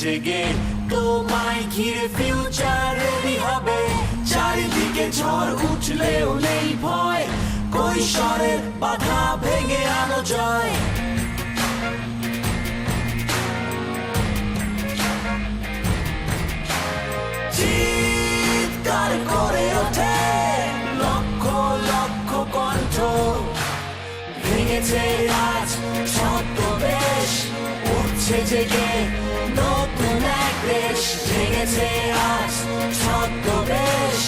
জেগে। তোমায় ঘিরে ফিউচার রেডি হবে। চারিদিকে ঝড় উঠলেও নেই ভয়। কৈশোরের বাধা ভেঙে আনো জয়। চিৎকার করে ওঠে লক্ষ লক্ষ কণ্ঠ। ভেঙেছে আজ ছদ্মবেশ উঠছে জেগে। ভেঙেছে আজ ছদ্মবেশ।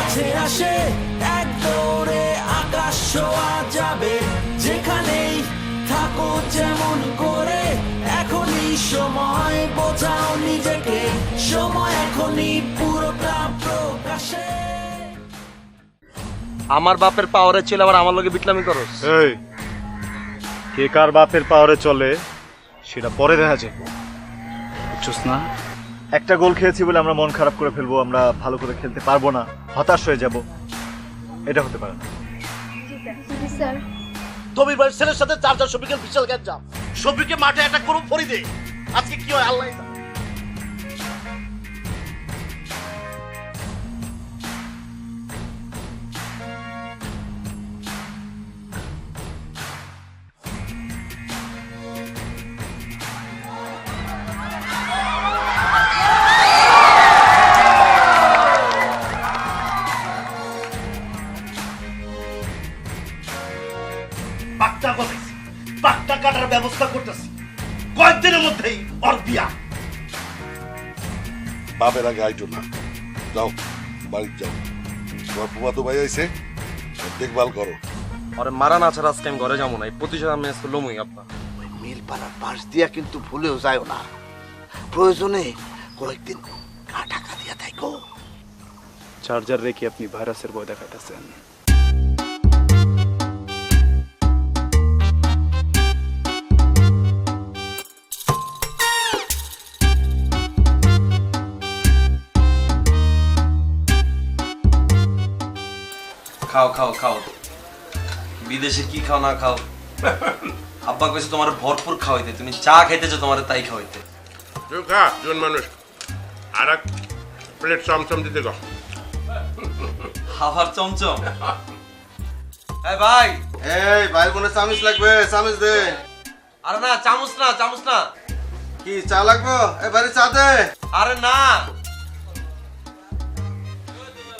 কাছে আসে এক দৌড়ে আকাশ ছোঁয়া যাবে। যেখানেই থাকো যেমন করে এখনই সময় বোঝাও নিজেকে। সময় এখনই পুরোটা প্রকাশে। আমার বাপের পাওয়ারে ছিল আবার আমার লগে বিটলামি করো। এই কে কার বাপের পাওয়ারে চলে সেটা পরে দেখা যায় বুঝছস না? একটা গোল খেয়েছি বলে আমরা মন খারাপ করে ফেলব আমরা ভালো করে খেলতে পারব না হতাশ হয়ে যাব। এটা হতে পারে না। স্যার। তবির ভাই ছেলের সাথে চার চার শফিকের বিশাল গ্যাপ যাম শফিকে মাঠে একটা করুন ফরি দে আজকে কি হয় আল্লাহ বাপের আগে আইটো না। যাও বাড়ি যাও। তোমার ফুফাতো ভাই আইছে দেখভাল করো। আরে মারা না ছাড়া আজকে আমি ঘরে যাব না। এই প্রতিশোধ আমি আজকে লমুই আপনা মিল মিলপাড়ার পাশ দিয়া কিন্তু ভুলেও যায় না। প্রয়োজনে কয়েকদিন কাটা কাটিয়া থাকো চার্জার রেখে আপনি ভাইরাসের ভয় দেখাইতেছেন। খাও খাও খাও। বিদেশে কি খাও না খাও? আব্বা কইছে তোমার ভরপুর খাওয়াইতে তুমি চা খাইতেছো তোমার তাই খাওয়াইতে। তুই খা জন মানুষ। আর এক প্লেট চমচম দিতে গো। খাবার চমচম। এই ভাই। এই ভাই বোনের চামিচ লাগবে চামিচ দে। আরে না চামচ না চামচ না। কি চা লাগবো? এ বাড়ি চা দে। আরে না।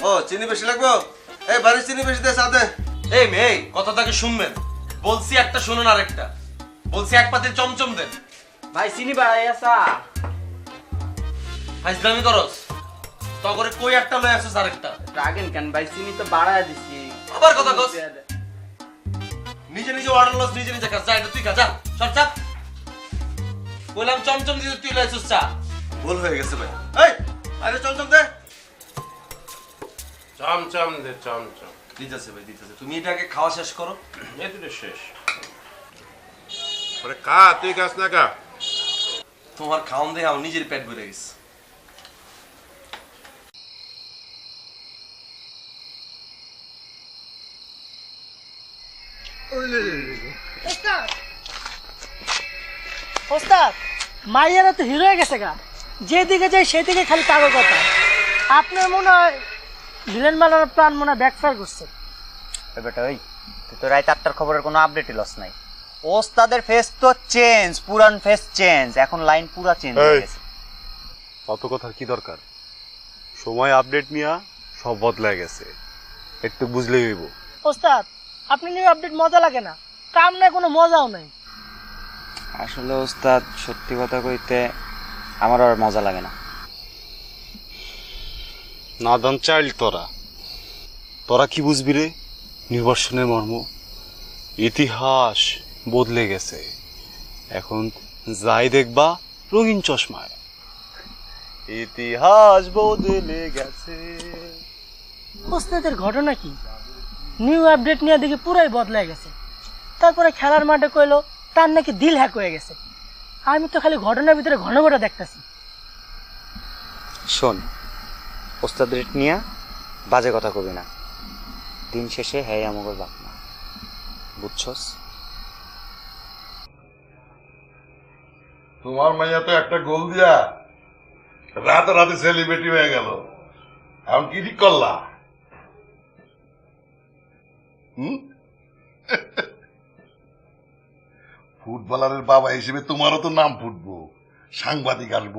ও চিনি বেশি লাগবো? এই বাড়ি চিনি বেশি দে দে। এই মেয়ে কথাটাকে শুনবেন? বলছি একটা শুনুন আরেকটা। বলছি এক পাতে চমচম দেন। ভাই চিনি বাড়াই আসা ফাইজলামি করস? তগরে কই একটা লয় আরেকটা? রাগেন কেন? ভাই চিনি তো বাড়ায় দিছি। আবার কথা কস। নিজে নিজে অর্ডার লস নিজে নিজে খা যা এটা তুই খা যা। সর চাপ। বললাম চমচম দিতে তুই লইছিস চা। ভুল হয়ে গেছে ভাই। এই আরে চমচম দে। চমচম দে চমচম দিতেছে ভাই দিতেছে। তুমি এটাকে খাওয়া শেষ করো। শেষ। পরে খা তুই খাস না খা। তোমার খাওন দেখে আমার নিজের পেট ভরে গেছে। ওস্তাদ! মাইয়ারা তো হিরো হয়ে গেছে গা। যেদিকে যাই সেদিকে খালি পাগল কথা আপনার মনে হয় ভিলেন বানানোর প্ল্যান মনে ব্যাকফায়ার করছে। বেটা ওই তুই তো রাত আটটার খবরের কোনো আপডেটই লস নাই। ওস্তাদের ফেস তো চেঞ্জ পুরান ফেস চেঞ্জ এখন লাইন পুরা চেঞ্জ হয়ে গেছে। অত কথার কি দরকার? সময় আপডেট নিয়া সব বদলে গেছে। একটু বুঝলেই হইব। ওস্তাদ আপনি নিয়ে আপডেট মজা লাগে না। কাম নাই কোনো মজাও নাই। আসলে ওস্তাদ সত্যি কথা কইতে আমার আর মজা লাগে না। নাদান চাইল্ড তোরা। তোরা কি বুঝবি রে? নির্বাসনের মর্ম। ইতিহাস বদলে গেছে। এখন যাই দেখবা রঙিন চশমায়। ইতিহাস বদলে গেছে। ওস্তাদের ঘটনা কি? নিউ আপডেট নিয়ে দেখি পুরাই বদলে গেছে। তারপরে খেলার মাঠে কইলো তার নাকি দিল হ্যাক হয়ে গেছে। আমি তো খালি ঘটনার ভিতরে ঘন ঘটা দেখতাছি। শোন ওস্তাদ রেট নিয়ে বাজে কথা কবি না। দিন শেষে হ্যাঁ আমাকে বাপ বুঝছস? তোমার মাইয়া তো একটা গোল দিয়া রাতে রাতে সেলিব্রিটি হয়ে গেল। এখন কি ঠিক করলা? ফুটবলারের বাবা হিসেবে তোমারও তো নাম ফুটবো। সাংবাদিক আসব,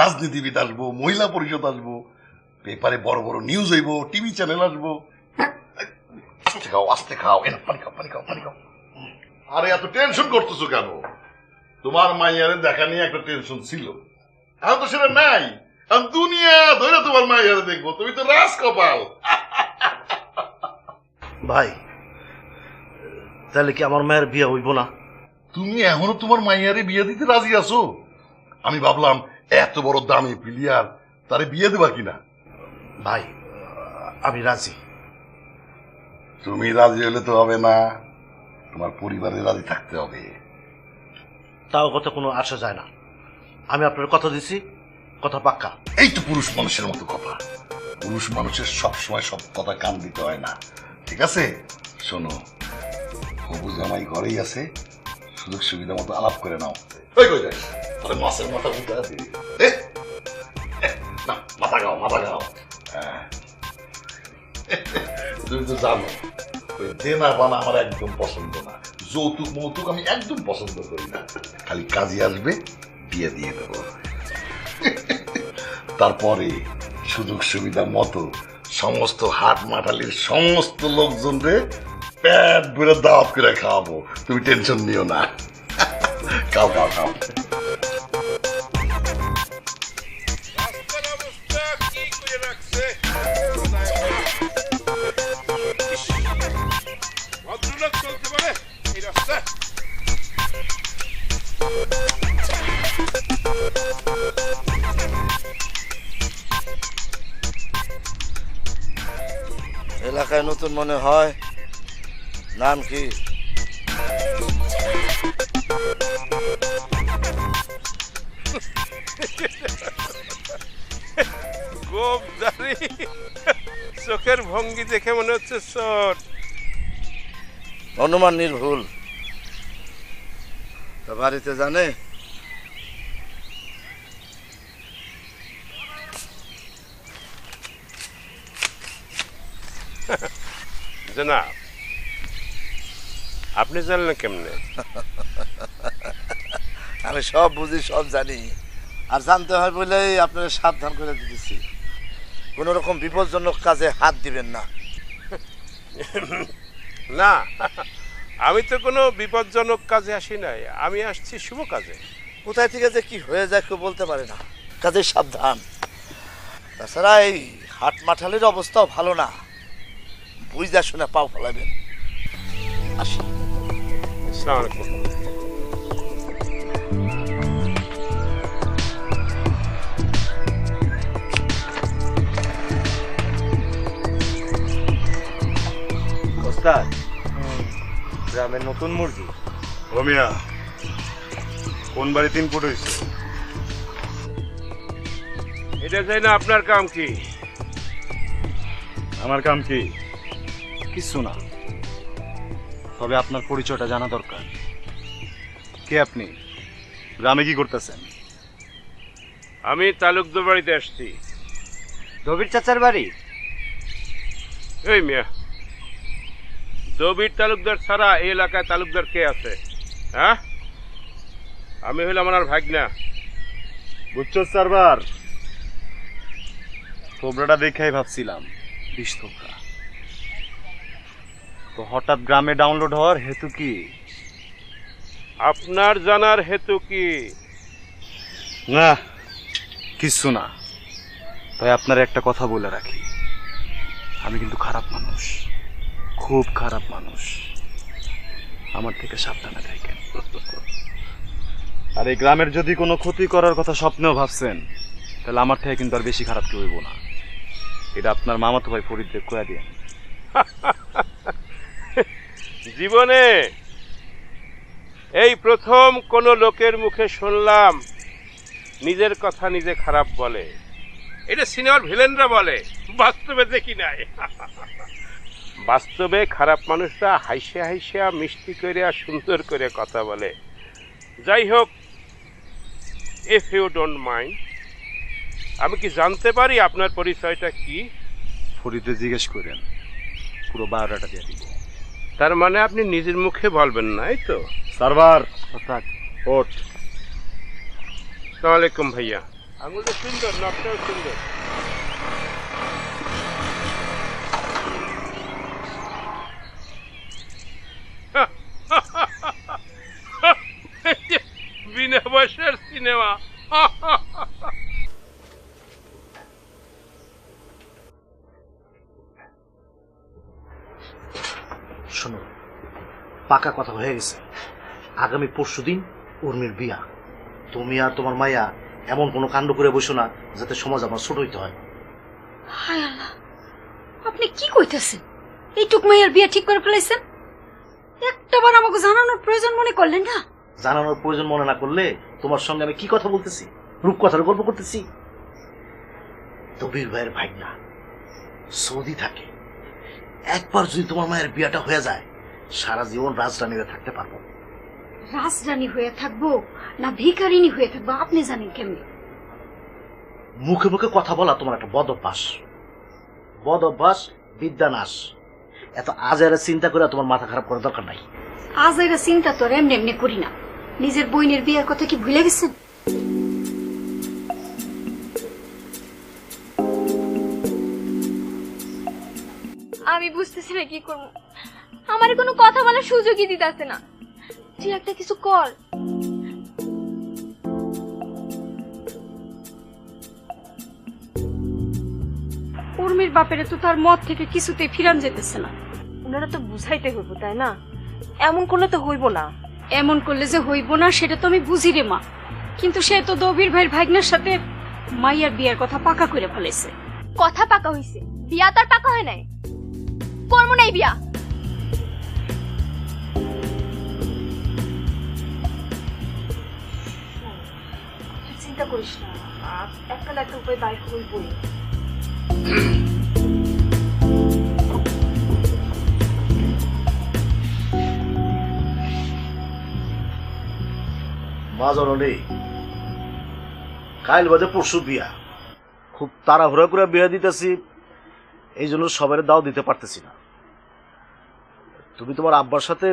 রাজনীতিবিদ আসব, মহিলা পরিষদ আসব। পেপারে বড় বড় নিউজ হইব টিভি চ্যানেল আসব। আস্তে খাও আস্তে খাও এনা পানি খাও পানি খাও পানি খাও। আরে এত টেনশন করতেছো কেন? তোমার মাইয়ারে দেখা নিয়ে একটা টেনশন ছিল। এখন তো সেটা নাই। এখন দুনিয়া ধরে তোমার মাইয়ারে দেখব। তুমি তো রাজ কপাল ভাই তাহলে কি আমার মায়ের বিয়ে হইব না? তুমি এখনও তোমার মাইয়ারে বিয়ে দিতে রাজি আছো? আমি ভাবলাম এত বড় দামি প্লেয়ার তারে বিয়ে দেবা কিনা? ভাই আমি রাজি। তুমি রাজি হলে তো হবে না। তোমার পরিবারে রাজি থাকতে হবে। তাও কথা কোনো আশা যায় না। আমি আপনার কথা দিছি কথা পাক্কা। এই তো পুরুষ মানুষের মতো কথা। পুরুষ মানুষের সব সময় সব কথা কান দিতে হয় না। ঠিক আছে? শোনো হবু জামাই ঘরেই আছে। সুযোগ সুবিধা মতো আলাপ করে নাও। ওই কই যাস? মাছের মাথা উঠে আছে মাথা খাও মাথা হ্যাঁ। জানো আমার একদম পছন্দ না। যৌতুক, মৌতুক আমি একদম পছন্দ করি না। খালি কাজে আসবে, বিয়ে দিয়ে দেবো। তারপরে সুযোগ সুবিধা মতো সমস্ত হাট মাঠালির সমস্ত লোকজনরে প্যাট ভরে দাওয়াত করে খাওয়াবো। তুমি টেনশন নিও না। খাও খাও খাও। এলাকায় নতুন মনে হয়। নাম কি? গোপ দাড়ি চোখের ভঙ্গি দেখে মনে হচ্ছে চোর। অনুমান নির্ভুল। বাড়িতে জানে? জানা আপনি জানলেন কেমনে? আমি সব বুঝি সব জানি। আর জানতে হয় বলেই আপনারা সাবধান করে দিতেছি। কোনো রকম বিপজ্জনক কাজে হাত দিবেন না। না আমি তো কোনো বিপজ্জনক কাজে আসি নাই। আমি আসছি শুভ কাজে। কোথায় থেকে যে কি হয়ে যায় কেউ বলতে পারে না। কাজে সাবধান। তাছাড়া এই হাট মাঠালের অবস্থাও ভালো না। বুঝা শুনে পাও ফেলাবেন আসি। আসসালামু আলাইকুম ওস্তাদ গ্রামের নতুন মুরগি। ও মিয়া কোন বাড়ি তিন ফুট হয়েছে? এটা যাই না আপনার কাম কি? আমার কাম কি? কিছু না। তবে আপনার পরিচয়টা জানা দরকার। কে আপনি? গ্রামে কি করতেছেন? আমি তালুকদার বাড়িতে আসছি। ধবির চাচার বাড়ি? এই মিয়া দবির তালুকদার ছাড়া এই এলাকায় তালুকদার কে আছে? হ্যাঁ? আমি হইলাম আমার ভাগনা। বুঝছ সার্ভার? থোবরাটা দেখেই ভাবছিলাম বিষ থোবরা তো হঠাৎ গ্রামে ডাউনলোড হওয়ার হেতু কি? আপনার জানার হেতু কি? না কিছু না। তাই আপনার একটা কথা বলে রাখি। আমি কিন্তু খারাপ মানুষ। খুব খারাপ মানুষ। আমার থেকে সাবধানে থাকেন। আর এই গ্রামের যদি কোনো ক্ষতি করার কথা স্বপ্নেও ভাবছেন তাহলে আমার থেকে কিন্তু আর বেশি খারাপ কেউ হইব না। এটা আপনার মামাতো ভাই ফরিদকে কয়া দিয়ে জীবনে এই প্রথম কোন লোকের মুখে শুনলাম নিজের কথা নিজে খারাপ বলে। এটা সিনেমার ভিলেনরা বলে, বাস্তবে দেখি নাই। বাস্তবে খারাপ মানুষরা হাইসে হাইসা মিষ্টি করে আর সুন্দর করে কথা বলে। যাই হোক ইফ ইউ ডোন্ট মাইন্ড আমি কি জানতে পারি আপনার পরিচয়টা কি? ফরিদে জিজ্ঞেস করেন, পুরো বারোটা দিয়ে দিব। তার মানে আপনি নিজের মুখে বলবেন না এই তো? সার্ভার ওঠ। সালাম আলাইকুম ভাইয়া। আঙুলটা সুন্দর নখটাও সুন্দর। বিনা পয়সার সিনেমা। শোনো পাকা কথা হয়ে গেছে। আগামী পরশু দিন উর্মির বিয়া। তুমি আর তোমার মায়া এমন কোনো কাণ্ড করে বসো না যাতে সমাজ আমার ছোট হইতে হয়। হায় আল্লাহ আপনি কি কইতেছেন? এইটুক মাইয়ার বিয়ে ঠিক করে ফেলাইছেন? একটাবার আমাকে জানানোর প্রয়োজন মনে করলেন না? জানানোর প্রয়োজন মনে না করলে তোমার সঙ্গে আমি কি কথা বলতেছি? রূপকথার গল্প করতেছি? তবির ভাইয়ের ভাই না সৌদি থাকে। একবার যদি তোমার মায়ের বিয়াটা হয়ে যায় সারা জীবন রাজরানীতে থাকতে পারব। রাজরানী হয়ে থাকব না ভিখারিনী হয়ে থাকব আপনি জানেন কেমনি? মুখে মুখে কথা বলা তোমার একটা বদ অভ্যাস। বদ অভ্যাস বিদ্যা নাশ এত আজারে চিন্তা করে তোমার মাথা খারাপ করার দরকার নাই। আজ এরা চিন্তা তো এমনি এমনি করি না। নিজের বইনের বিয়ের কথা কি ভুলে গেছেন? আমি বুঝতেছি না কি করব। আমার কোনো কথা বলার সুযোগই দিতেছে না। তুই একটা কিছু কর। উর্মির বাপেরে তো তার মত থেকে কিছুতেই ফিরান যেতেছে না। ওনারা তো বুঝাইতে হইব তাই না? এমন করলে তো হইব না। এমন করলে যে হইব না সেটা তো আমি বুঝি রে মা। কিন্তু সে তো দবির ভাইয়ের ভাগ্নের সাথে মাইয়ার বিয়ের কথা পাকা করে ফেলেছে। কথা পাকা হইছে। বিয়া তো আর পাকা হয় নাই। করব নাই বিয়া। চিন্তা করিস না একটা একটা উপায় বাইর করবই মা জননী কাইল বাজে পরশু বিয়া। খুব তাড়াহুড়া করে বিয়া দিতেছি এই জন্য সবাই দাও দিতে পারতেছি না। তুমি তোমার আব্বার সাথে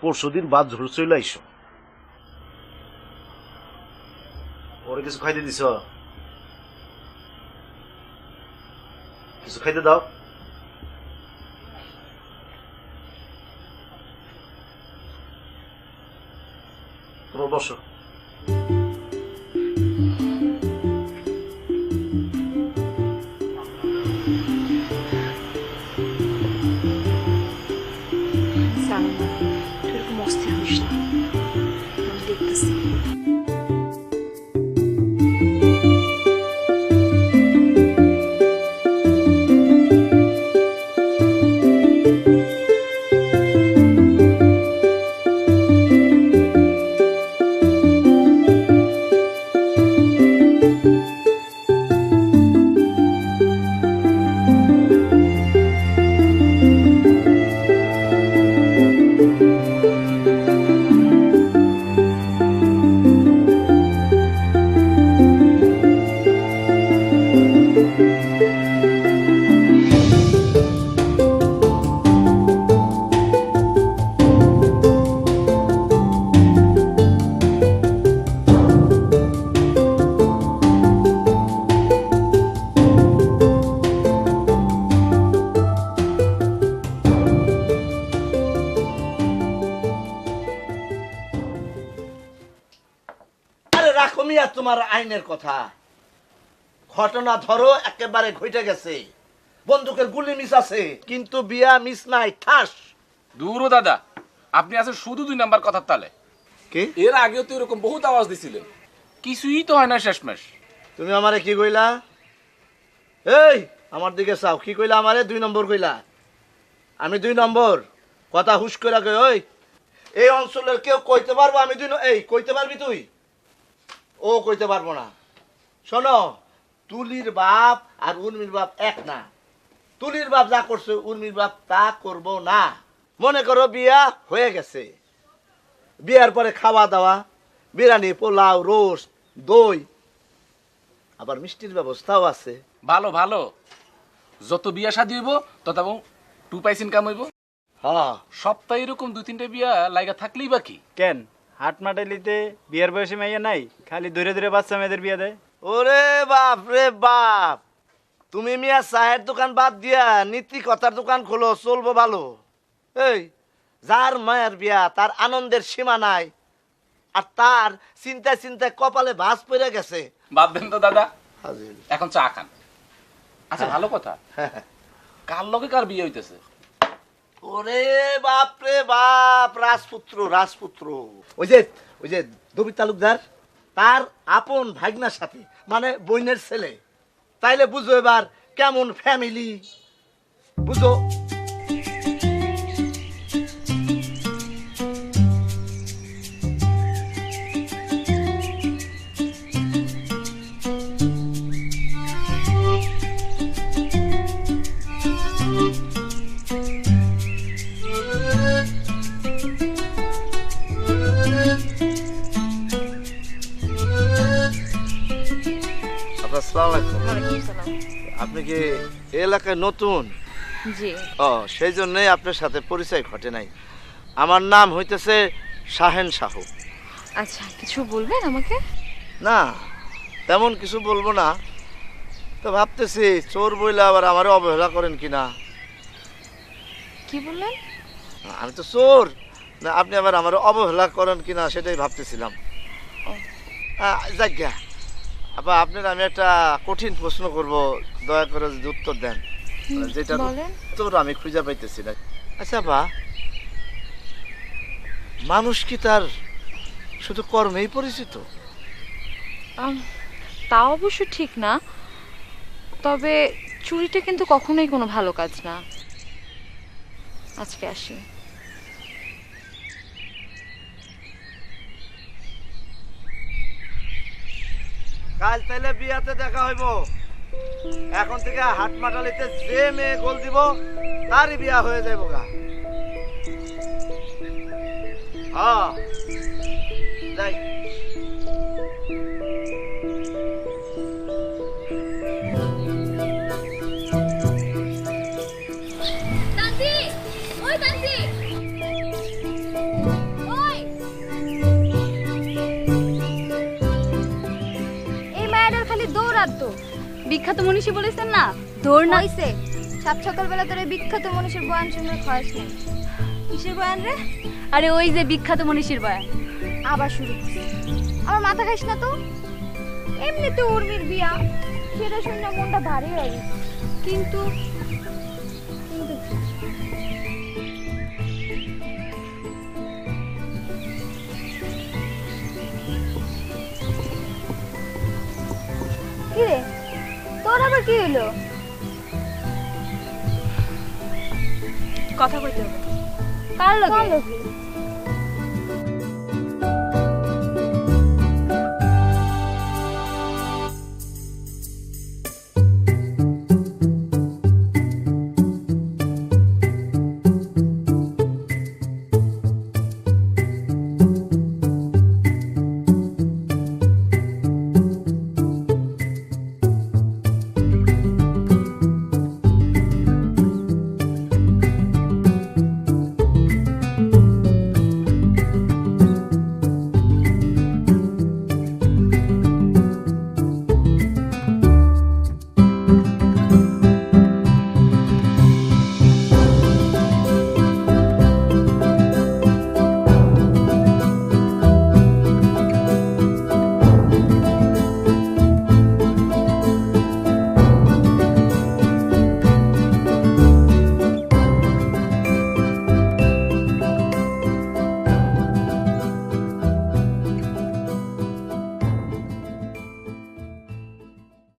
পরশু দিন বাদ ঝুল চলে আইসো। ওরে কিছু খাইতে দিছ? কিছু খাইতে দাও। তোমার বসো। আইনের কথা। ঘটনা ধরো একেবারে ঘটে গেছে। বন্দুকের গুলি মিস আছে কিন্তু বিয়া মিস নাই ঠাস। দূর দাদা আপনি আছেন শুধু দুই নাম্বার কথার তালে। কে? এর আগেও তো এরকম বহুত আওয়াজ দিছিলেন। কিছুই তো হয় না শেষমেশ। তুমি আমারে কি কইলা? এই আমার দিকে চাও। কি কইলা আমারে? দুই নম্বর কইলা। আমি দুই নম্বর। কথা হুশ করে কই ওই এই অঞ্চলের কেউ কইতে পারব? আমি দুই ন- এই কইতে পারবি তুই? ও কইতে পারব না। শোনো তুলির বাপ আর উর্মির বাপ এক না। তুলির বাপ যা করছে উর্মির বাপ তা করব না। মনে করো বিয়া হয়ে গেছে। বিয়ার পরে খাওয়া দাওয়া বিরিয়ানি পোলাও রোস্ট দই আবার মিষ্টির ব্যবস্থাও আছে। ভালো ভালো। যত বিয়া শাদি হইব তত টু পাইস ইনকাম হইব। হ্যাঁ। সপ্তাহে এরকম দুই তিনটে বিয়া লাইগা থাকলেই বাকি কেন? হাট মাটালিতে বিয়ের বয়সে মাইয়া নাই খালি দূরে দূরে বাচ্চা মেয়েদের বিয়ে দেয়। ওরে বাপ রে বাপ তুমি মিয়া চায়ের দোকান বাদ দিয়া নীতি কথার দোকান খোলো চলবো ভালো। এই যার মায়ের বিয়া তার আনন্দের সীমা নাই আর তার চিন্তায় চিন্তায় কপালে ভাঁজ পড়ে গেছে। বাদ দেন তো দাদা। এখন চা খান। আচ্ছা ভালো কথা। কার লগে কার বিয়ে হইতেছে? ওরে বাপ রে বাপ, রাজপুত্র রাজপুত্র। ওই যে ওই যে দবি তালুকদার, তার আপন ভাগনার সাথে মানে বইনের ছেলে। তাইলে বুঝো এবার কেমন ফ্যামিলি বুঝো? কি এই এলাকায় নতুন? জি। ও সেই জন্যই আপনার সাথে পরিচয় ঘটে নাই। আমার নাম হইতেছে শাহেন সাহু। আচ্ছা কিছু বলবেন আমাকে? না তেমন কিছু বলব না। তো ভাবতেছি চোর বইলে আবার আমারও অবহেলা করেন কিনা? কি বললেন? আমি তো চোর। না আপনি আবার আমার অবহেলা করেন কিনা সেটাই ভাবতেছিলাম। যাজ্ঞা আপা আপনার আমি একটা কঠিন প্রশ্ন করব দয়া করে যদি উত্তর দেন। যেটা উত্তর আমি খুঁজে পাইতেছি না। আচ্ছা বা মানুষ কি তার শুধু কর্মেই পরিচিত? তা অবশ্য ঠিক না। তবে চুরিটা কিন্তু কখনোই কোনো ভালো কাজ না। আজকে আসি। কাল তাইলে বিয়াতে দেখা হইব। এখন থেকে হাট মাটালিতে যে মেয়ে গোল দিব, তারই বিয়া হয়ে যাইব গা। হ্যাঁ যাই। বিখ্যাত মনীষী বলেছেন না? দৌড় না হইছে। সাত সকালবেলা তোর এই বিখ্যাত মনীষীর বয়ান শুনে খাওয়াস নাই কিসের বয়ান রে? আরে ওই যে বিখ্যাত মনীষীর বয়ান। আবার শুরু আমার মাথা খাইস না তো? এমনিতে উর্মির বিয়া। সেটা শুনে মনটা ভারী হয়ে গেছে। কিন্তু কিন্তু কি? কি রে? তোর আবার কি হলো? কথা কইতে হবে। কার লগে?